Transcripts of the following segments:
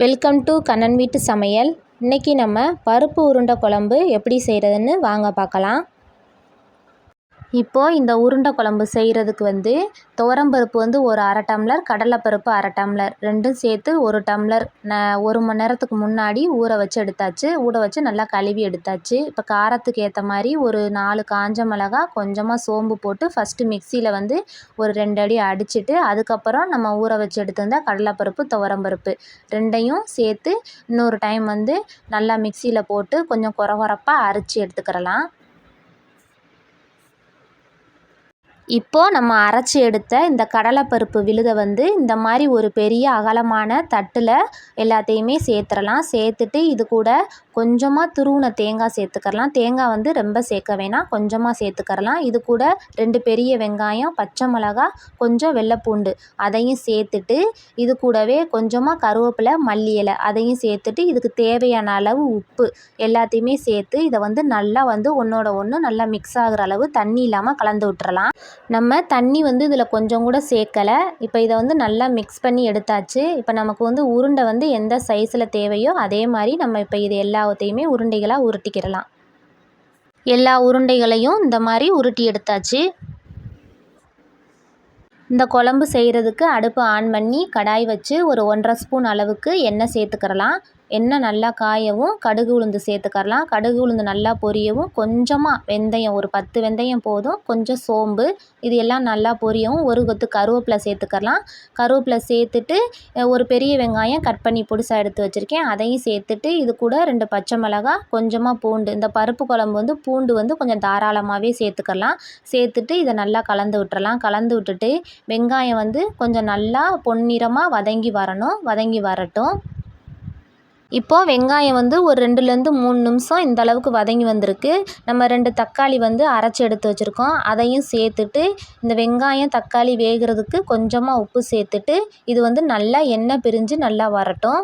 Welcome to Kannan வீட்டு சமையல். இன்றைக்கி நம்ம பருப்பு உருண்டை குழம்பு எப்படி செய்கிறதுன்னு வாங்க பார்க்கலாம். இப்போது இந்த உருண்டை குழம்பு செய்கிறதுக்கு வந்து துவரம்பருப்பு வந்து ஒரு அரை டம்ளர் கடலைப்பருப்பு அரை டம்ளர் ரெண்டும் சேர்த்து ஒரு டம்ளர் ந ஒரு மணி நேரத்துக்கு முன்னாடி ஊற வச்சு எடுத்தாச்சு. ஊற வச்சு நல்லா கழுவி எடுத்தாச்சு. இப்போ காரத்துக்கு ஏற்ற மாதிரி ஒரு நாலு காஞ்ச மிளகா கொஞ்சமாக சோம்பு போட்டு ஃபஸ்ட்டு மிக்சியில் வந்து ஒரு ரெண்டு அடி அடிச்சுட்டு அதுக்கப்புறம் நம்ம ஊற வச்சு எடுத்திருந்தா கடலைப்பருப்பு துவரம்பருப்பு ரெண்டையும் சேர்த்து இன்னொரு டைம் வந்து நல்லா மிக்சியில் போட்டு கொஞ்சம் குற குறப்பாக அரைச்சி எடுத்துக்கிறலாம். இப்போது நம்ம அரைச்சி எடுத்த இந்த கடலைப்பருப்பு விழுதை வந்து இந்த மாதிரி ஒரு பெரிய அகலமான தட்டில் எல்லாத்தையுமே சேர்த்துடலாம் சேர்த்துட்டு இது கூட கொஞ்சமாக துருவின தேங்காய் சேர்த்துக்கறலாம். தேங்காய் வந்து ரொம்ப சேர்க்க வேணாம். கொஞ்சமாக சேர்த்துக்கறலாம். இது கூட ரெண்டு பெரிய வெங்காயம் பச்சை மிளகா கொஞ்சம் வெள்ளைப்பூண்டு அதையும் சேர்த்துட்டு இது கூடவே கொஞ்சமாக கருவேப்பிலை மல்லி இலை அதையும் சேர்த்துட்டு இதுக்கு தேவையான அளவு உப்பு எல்லாத்தையுமே சேர்த்து இதை வந்து நல்லா வந்து ஒன்றோட ஒன்று நல்லா மிக்ஸ் ஆகிற அளவு தண்ணி இல்லாமல் கலந்து விட்டுறலாம். நம்ம தண்ணி வந்து இதில் கொஞ்சம் கூட சேர்க்கலை. இப்போ இதை வந்து நல்லா மிக்ஸ் பண்ணி எடுத்தாச்சு. இப்போ நமக்கு வந்து உருண்டை வந்து எந்த சைஸில் தேவையோ அதே மாதிரி நம்ம இப்போ இது எல்லாத்தையுமே உருண்டைகளாக உருட்டிக்கிடலாம். எல்லா உருண்டைகளையும் இந்த மாதிரி உருட்டி எடுத்தாச்சு. இந்த குழம்பு செய்கிறதுக்கு அடுப்பு ஆன் பண்ணி கடாய் வச்சு ஒரு ஒன்றரை ஸ்பூன் அளவுக்கு எண்ணெய் சேர்த்துக்கிறலாம் எண்ணெய் நல்லா காயவும் கடுகு உளுந்து சேர்த்துக்கரலாம் கடுகு உளுந்து நல்லா பொரியவும். கொஞ்சமாக வெந்தயம் ஒரு பத்து வெந்தயம் போதும். கொஞ்சம் சோம்பு இது எல்லாம் நல்லா பொரியவும். ஒரு கொத்து கருவேப்பிலை சேர்த்துக்கரலாம் கருவேப்பிலை சேர்த்துட்டு ஒரு பெரிய வெங்காயம் கட் பண்ணி பொடிசாக எடுத்து வச்சுருக்கேன். அதையும் சேர்த்துட்டு இது கூட ரெண்டு பச்சை மிளகா கொஞ்சமாக பூண்டு. இந்த பருப்பு குழம்பு வந்து பூண்டு வந்து கொஞ்சம் தாராளமாகவே சேர்த்துக்கலாம் சேர்த்துட்டு இதை நல்லா கலந்து விட்டுறலாம். கலந்து விட்டுட்டு வெங்காயம் வந்து கொஞ்சம் நல்லா பொன்னிறமாக வதங்கி வரணும். வதங்கி வரட்டும். இப்போது வெங்காயம் வந்து ஒரு ரெண்டுலேருந்து மூணு நிமிஷம் இந்த அளவுக்கு வதங்கி வந்திருக்கு. நம்ம ரெண்டு தக்காளி வந்து அரைச்சி எடுத்து வச்சுருக்கோம். அதையும் சேர்த்துட்டு இந்த வெங்காயம் தக்காளி வேகிறதுக்கு கொஞ்சமாக உப்பு சேர்த்துட்டு இது வந்து நல்லா எண்ணெய் பிரிஞ்சு நல்லா வரட்டும்.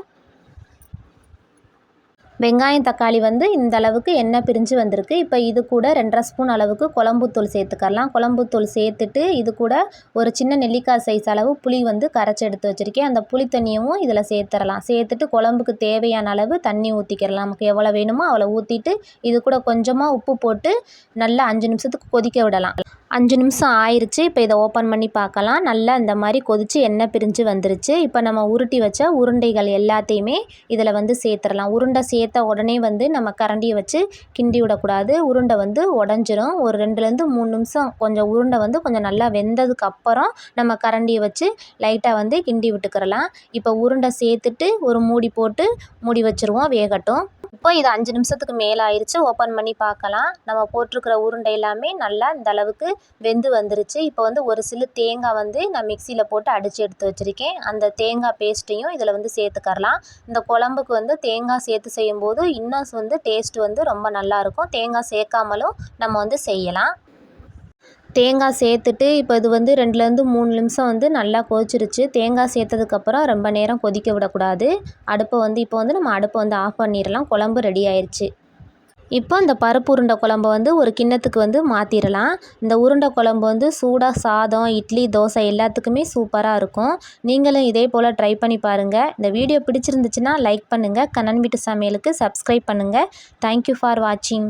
வெங்காயம் தக்காளி வந்து இந்த அளவுக்கு எண்ணெய் பிரிஞ்சு வந்திருக்கு. இப்போ இது கூட ரெண்டரை ஸ்பூன் அளவுக்கு குழம்புத்தூள் சேர்த்துக்கலாம் குழம்புத்தூள் சேர்த்துட்டு இது கூட ஒரு சின்ன நெல்லிக்காய் சைஸ் அளவு புளி வந்து கரைச்சி எடுத்து வச்சுருக்கேன். அந்த புளி தண்ணியும் இதில் சேர்த்துடலாம் சேர்த்துட்டு குழம்புக்கு தேவையான அளவு தண்ணி ஊற்றிக்கிறலாம் நமக்கு எவ்வளோ வேணுமோ அவ்வளோ ஊற்றிட்டு இது கூட கொஞ்சமாக உப்பு போட்டு நல்லா அஞ்சு நிமிஷத்துக்கு கொதிக்க விடலாம். அஞ்சு நிமிஷம் ஆயிடுச்சு இப்போ இதை ஓப்பன் பண்ணி பார்க்கலாம். நல்லா இந்த மாதிரி கொதித்து எண்ணெய் பிரிஞ்சு வந்துருச்சு. இப்போ நம்ம உருட்டி வச்ச உருண்டைகள் எல்லாத்தையுமே இதில் வந்து சேர்த்துடலாம் உருண்டை சேர்த்து உடனே வந்து நம்ம கரண்டியை வச்சு கிண்டி விடக்கூடாது. உருண்டை வந்து உடஞ்சிரும். ஒரு ரெண்டுலேருந்து மூணு நிமிஷம் கொஞ்சம் உருண்டை வந்து கொஞ்சம் நல்லா வெந்ததுக்கு அப்புறம் நம்ம கரண்டியை வச்சு லைட்டாக வந்து கிண்டி விட்டுக்கிறலாம். இப்போ உருண்டை சேர்த்துட்டு ஒரு மூடி போட்டு மூடி வச்சுருவோம். வேகட்டும். இப்போ இது அஞ்சு நிமிஷத்துக்கு மேலே ஆயிடுச்சு ஓப்பன் பண்ணி பார்க்கலாம். நம்ம போட்டிருக்கிற உருண்டை எல்லாமே நல்லா இந்த அளவுக்கு வெந்து வந்துருச்சு. இப்போ வந்து ஒரு சில தேங்காய் வந்து நான் மிக்சியில் போட்டு அடித்து எடுத்து வச்சுருக்கேன். அந்த தேங்காய் பேஸ்ட்டையும் இதில் வந்து சேர்த்துக்கரலாம். இந்த குழம்புக்கு வந்து தேங்காய் சேர்த்து செய்யும்போது இன்னும் வந்து டேஸ்ட் வந்து ரொம்ப நல்லாயிருக்கும் தேங்காய் சேர்க்காமலும் நம்ம வந்து செய்யலாம். தேங்காய் சேர்த்துட்டு இப்போ இது வந்து ரெண்டுலேருந்து மூணு நிமிஷம் வந்து நல்லா கொதிச்சிருச்சு. தேங்காய் சேர்த்ததுக்கப்புறம் ரொம்ப நேரம் கொதிக்க விடக்கூடாது. அடுப்பை வந்து இப்போ வந்து நம்ம அடுப்பை வந்து ஆஃப் பண்ணிடலாம். குழம்பு ரெடி ஆயிடுச்சு இப்போ இந்த பருப்பு உருண்டை குழம்பு வந்து ஒரு கிண்ணத்துக்கு வந்து மாற்றிடலாம் இந்த உருண்டை குழம்பு வந்து சூடாக சாதம் இட்லி தோசை எல்லாத்துக்குமே சூப்பராக இருக்கும். நீங்களும் இதே போல் ட்ரை பண்ணி பாருங்கள் இந்த வீடியோ பிடிச்சிருந்துச்சுன்னா லைக் பண்ணுங்கள் கண்ணன் வீட்டு சமையலுக்கு சப்ஸ்கிரைப் பண்ணுங்கள் தேங்க்யூ ஃபார் வாட்சிங்